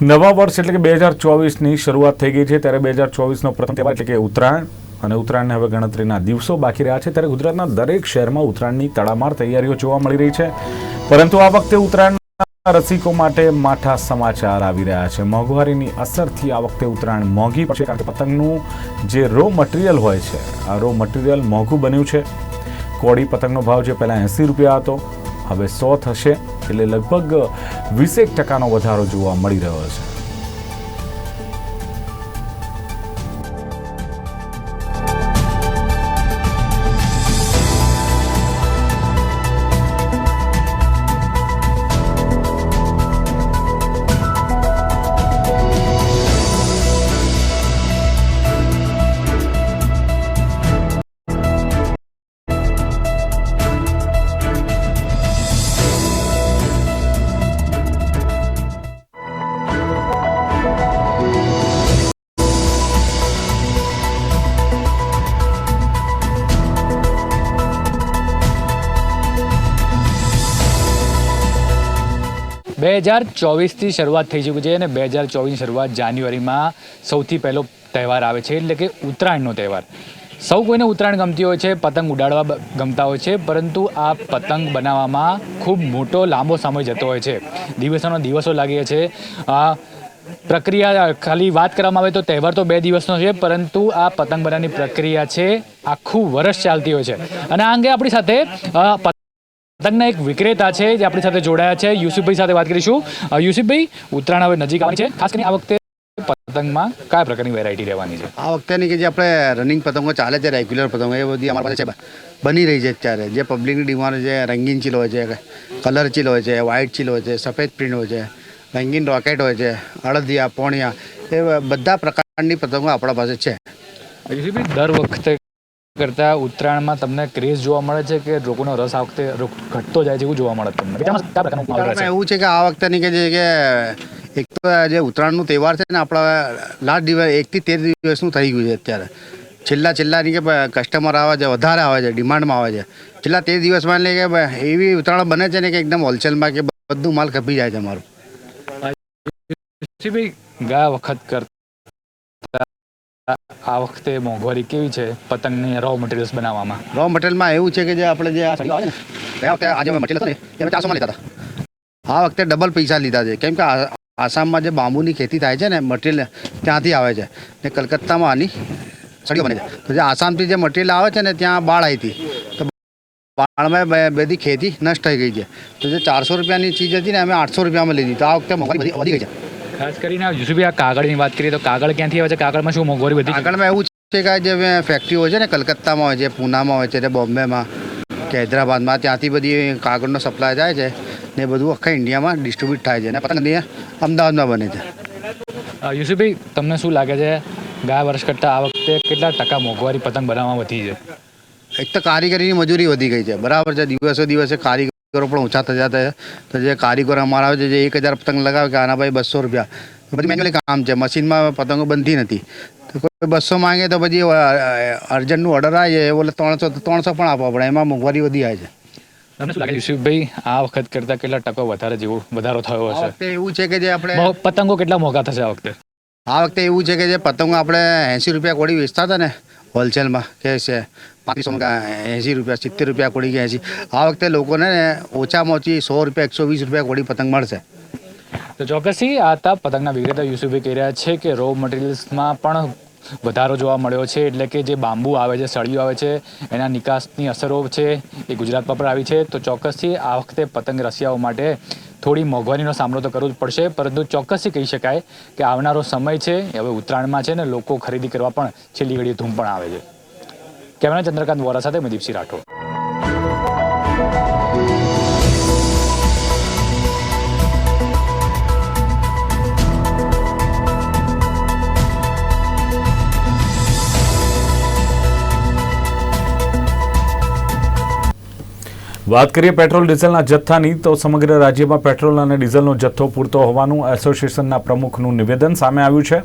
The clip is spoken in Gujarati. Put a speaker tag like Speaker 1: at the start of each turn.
Speaker 1: નવા વર્ષ એટલે કે બે હજાર ચોવીસની શરૂઆત થઈ ગઈ છે. ત્યારે બે હજાર ચોવીસનો પ્રથમ તહેવાર એટલે કે ઉત્તરાયણ. અને ઉત્તરાયણને હવે ગણતરીના દિવસો બાકી રહ્યા છે. ત્યારે ગુજરાતના દરેક શહેરમાં ઉત્તરાયણની તડામાર તૈયારીઓ જોવા મળી રહી છે. પરંતુ આ વખતે ઉત્તરાયણના રસિકો માટે માઠા સમાચાર આવી રહ્યા છે. મોંઘવારીની અસરથી આ વખતે ઉત્તરાયણ મોંઘી પડશે કારણ કે પતંગનું જે રો મટીરિયલ હોય છે, આ રો મટીરિયલ મોંઘું બન્યું છે. કોળી પતંગનો ભાવ જે પહેલાં એંસી રૂપિયા હતો હવે સો થશે એટલે લગભગ વીસેક ટકાનો વધારો જોવા મળી રહ્યો છે.
Speaker 2: બે હજાર ચોવીસથી શરૂઆત થઈ ચૂકી છે અને બે હજાર ચોવીસની શરૂઆત જાન્યુઆરીમાં સૌથી પહેલો તહેવાર આવે છે, એટલે કે ઉત્તરાયણનો તહેવાર. સૌ કોઈને ઉત્તરાયણ ગમતી હોય છે, પતંગ ઉડાડવા ગમતા હોય છે, પરંતુ આ પતંગ બનાવવામાં ખૂબ મોટો, લાંબો સમય જતો હોય છે. દિવસોનો દિવસો લાગે છે. આ પ્રક્રિયા ખાલી વાત કરવામાં આવે તો તહેવાર તો બે દિવસનો છે, પરંતુ આ પતંગ બનાવવાની પ્રક્રિયા છે, આખું વર્ષ ચાલતી હોય છે. અને આ અંગે આપણી સાથે પતંગના એક વિક્રેતા છે જે આપણી સાથે જોડાયા છે. યુસુફભાઈ સાથે વાત કરીશું. યુસુફભાઈ ઉત્તરાયણ હવે નજીક આવી છે. ખાસ કરીને આ વખતે પતંગમાં કયા પ્રકારની વેરાયટી રહેવાની છે?
Speaker 3: આ વખતેની કે જે આપણે રનિંગ પતંગો ચાલે છે રેગ્યુલર પતંગો એ બધી અમારા પાસે બની રહી છે અત્યારે. જે પબ્લિકની ડિમાન્ડ છે રંગીન ચીલ હોય છે કલર ચીલ હોય છે વ્હાઇટ ચીલ હોય છે સફેદ પ્રિન્ટ હોય છે રંગીન રોકેટ હોય છે અડદિયા પોણિયા એ બધા પ્રકારની પતંગો આપણા પાસે છે.
Speaker 2: દર વખતે કરતા ઉત્તરાયણમાં તમને ક્રેઝ જોવા મળે છે કે લોકોનો રસ આ વખતે ઘટતો જાય છે એવું જોવા મળે તમને?
Speaker 3: એવું છે કે આ વખતેની કે જે કે એક તો જે ઉત્તરાયણનું તહેવાર છે ને આપણા લાસ્ટ દિવસ એકથી તેર દિવસનું થઈ ગયું છે અત્યારે. છેલ્લા છેલ્લાની કે કસ્ટમર આવે છે વધારે આવે છે ડિમાન્ડમાં આવે છે. છેલ્લા તેર દિવસમાં એટલે કે એવી ઉત્તરાયણ બને છે ને કે એકદમ હોલસેલમાં કે બધું માલ ખપી જાય છે અમારું.
Speaker 2: ગયા વખત કરતા આ વખતે મોંઘવારી કેવી છે પતંગની રો મટીરિયલ્સ બનાવવામાં?
Speaker 3: રો મટીરિયલમાં એવું છે કે જે આપણે જે ગયા વખતે આજે મટીરિયલ હતું ને ચારસોમાં લીધા હતા. આ વખતે ડબલ પૈસા લીધા છે. કેમ કે આસામમાં જે બાંબુની ખેતી થાય છે ને મટીરિયલ ત્યાંથી આવે છે. ને કલકત્તામાં આની સળીઓ બને છે તો જે આસામથી જે મટીરિયલ આવે છે ને ત્યાં બાળ આવી હતી. તો બાળમાં બધી ખેતી નષ્ટ થઈ ગઈ છે. તો જે ચારસો રૂપિયાની ચીજ હતી ને અમે આઠસો રૂપિયામાં લીધી. તો આ વખતે મોંઘવારી બધી વધી ગઈ છે.
Speaker 2: ખાસ કરીને યુસુફભાઈ આ કાગળની વાત કરીએ તો કાગળ ક્યાંથી આવે છે? કાગળમાં શું મોંઘવારી બધી
Speaker 3: કાગળમાં એવું છે કે જે ફેક્ટરી હોય છે ને કલકત્તામાં હોય છે પૂનામાં હોય છે તે બોમ્બેમાં કે હૈદરાબાદમાં ત્યાંથી બધી કાગળનો સપ્લાય થાય છે ને બધું આખા ઇન્ડિયામાં ડિસ્ટ્રીબ્યુટ થાય છે. અને પતંગ અમદાવાદમાં બને છે.
Speaker 2: યુસુફભાઈ તમને શું લાગે છે? ગયા વર્ષ કરતાં આ વખતે કેટલા ટકા મોંઘવારી પતંગ બનાવવામાં વધી છે?
Speaker 3: એક તો કારીગરીની મજૂરી વધી ગઈ છે. બરાબર છે દિવસે દિવસે કારીગરો પણ ઓછા થતા જાય તો જે કારીગર અમારા આવે છે જે એક હજાર પતંગ લગાવે કે આના ભાઈ બસો રૂપિયા. પછી મેન્યુઅલી કામ છે મશીનમાં પતંગો બનતી નથી. તો કોઈ બસો માંગે તો પછી અર્જન્ટનું ઓર્ડર આવે છે એ બોલે ત્રણસો ત્રણસો પણ આપવા પડે. એમાં મોંઘવારી વધી જાય છે.
Speaker 2: યુસુફભાઈ આ વખત કરતા કેટલા ટકો વધારે જેવો વધારો થયો હશે?
Speaker 3: એવું છે કે જે આપણે
Speaker 2: પતંગો કેટલા મોંઘા થશે આ વખતે?
Speaker 3: આ વખતે એવું છે કે જે પતંગો આપણે એંસી રૂપિયા કોડી વેચતા હતા ને હોલસેલમાં કે છે. પાંત્રીસોમાં એંસી રૂપિયા, સિત્તેર રૂપિયા કોડી ગયા છે. આ વખતે લોકોને ઓછામાં ઓછી સો રૂપિયા, એકસો વીસ રૂપિયા કોડી પતંગ મળશે.
Speaker 2: તો ચોક્કસથી આ હતા પતંગના વિક્રેતા યુસુફી કહી રહ્યા છે કે રો મટીરિયલ્સમાં પણ વધારો જોવા મળ્યો છે, એટલે કે જે બાંબુ આવે છે, સળિયું આવે છે, એના નિકાસની અસરો છે એ ગુજરાતમાં પણ આવી છે. તો ચોક્કસથી આ વખતે પતંગ રસિયાઓ માટે થોડી મોંઘવારીનો સામનો તો કરવો જ પડશે, પરંતુ ચોક્કસથી કહી શકાય કે આવનારો સમય છે હવે ઉત્તરાયણમાં છે ને લોકો ખરીદી કરવા પણ છેલ્લી ઘડીએ ધૂમ પણ આવે છે. કેમેરા ચંદ્રકાંત વોરા સાથે મેં દીપસિંહ રાઠોડ.
Speaker 1: વાત કરીએ પેટ્રોલ ડીઝલના જથ્થાની, તો સમગ્ર રાજ્યમાં પેટ્રોલ અને ડીઝલનો જથ્થો પૂરતો હોવાનું એસોસિએશનના પ્રમુખનું નિવેદન સામે આવ્યું છે.